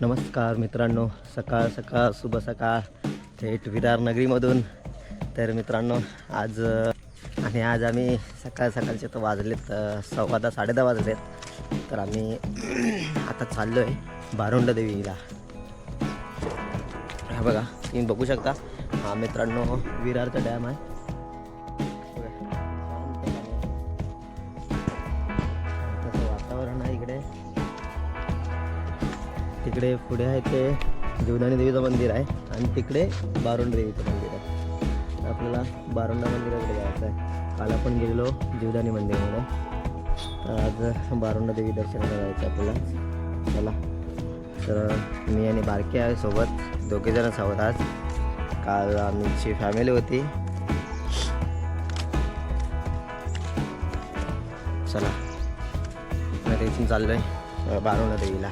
नमस्कार मित्रांनो सकाळ सकाळ शुभ सकाळ. थेट विरार नगरीमधून. तर मित्रांनो आज आणि आज आम्ही सकाळ सकाळचे तर वाजलेत सव्वा दहा साडेदहा वाजलेत. तर आम्ही आता चाललो आहे बारुंड देवीला. हा बघा तुम्ही बघू शकता. हा मित्रांनो विरारचा डॅम आहे. तिकडे पुढे आहे ते जीवनानी देवीचं मंदिर आहे. आणि तिकडे बारुंड देवीचं मंदिर आहे. आपल्याला बारुंडा मंदिराकडे जायचं आहे. काल आपण गेलेलो जीवदानी मंदिरामध्ये आज बारुंडा देवी दर्शनाला जायचं आपल्याला. चला. तर मी आणि बारके आहे सोबत. दोघेजणच आहोत. आज काल आमची फॅमिली होती. चला. आता इथून चाललो आहे बारुंडा देवीला.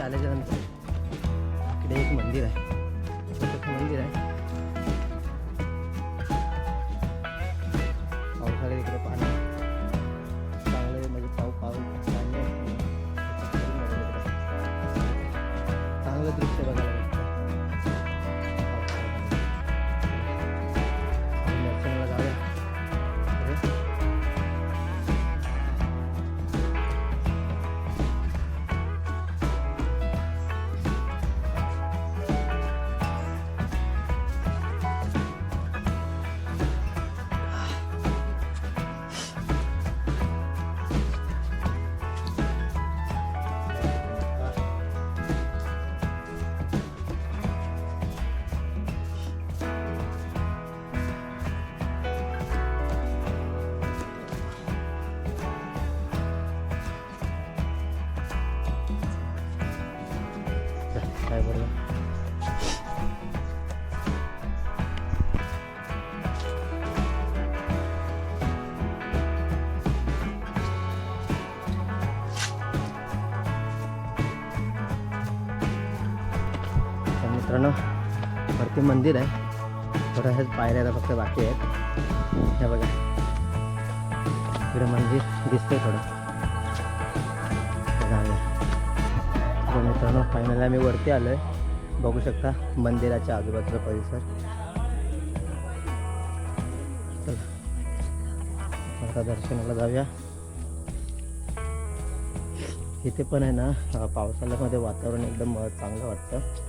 आल्याच्यानंतर इकडे एक मंदिर आहे. मंदिर आहे. काय बरोबर मित्रांनो वरती मंदिर आहे. थोड्याशाच पायऱ्या आता फक्त बाकी आहेत. हे बघा. इकडे मंदिर दिसतंय थोडं. बघा तर मित्रांनो फायनल आम्ही वरती आलो आहे बघू शकता मंदिराच्या आजूबाजूचा परिसर. चला आता दर्शनाला जाऊया. इथे पण आहे ना पावसाळ्यामध्ये वातावरण एकदम चांगलं वाटतं.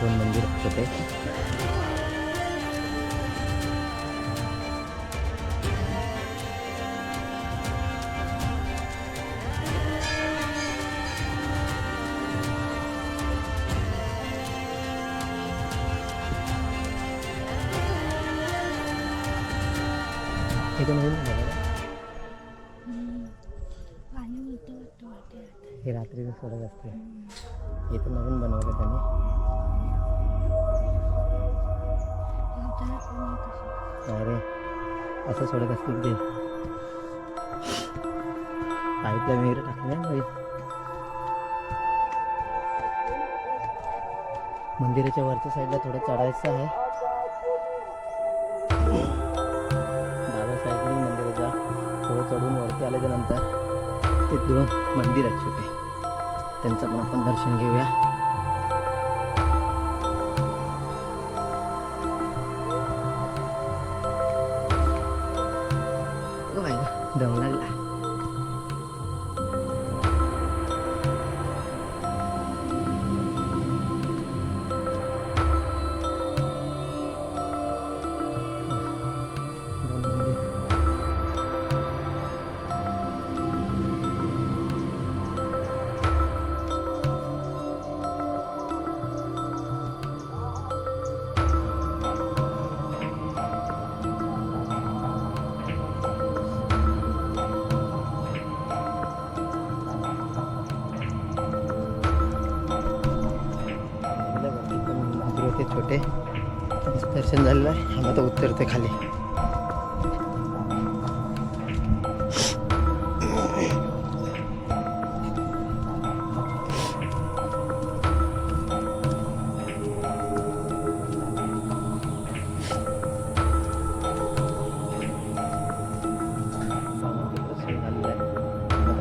दोन मंदिर होते. नवीन हे रात्रीचं सोडत असते इथं नवीन बनवलं त्यांनी. अरे असं सोडत असतील ते. पाईपला विहीर टाकले बाई. मंदिराच्या वरच्या साईडला थोडं चढायचं आहे. डाव्या साईडने मंदिराच्या थोडं चढून वरती आल्याच्यानंतर दोन मंदिर आहेत छोटे त्यांचं पण आपण दर्शन घेऊया. दर्शन झालेलं आहे. आम्ही आता उतरते खाली.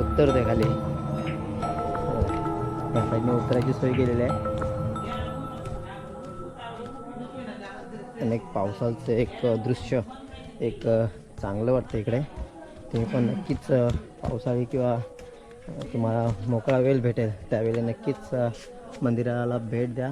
उत्तर दे खाली. या उतरायची सोय केलेली आहे. आणि एक पावसाचं एक दृश्य एक चांगलं वाटतं इकडे. तुम्ही पण नक्कीच पावसाळी किंवा तुम्हाला मोकळा वेळ भेटेल त्यावेळी नक्कीच मंदिराला भेट द्या.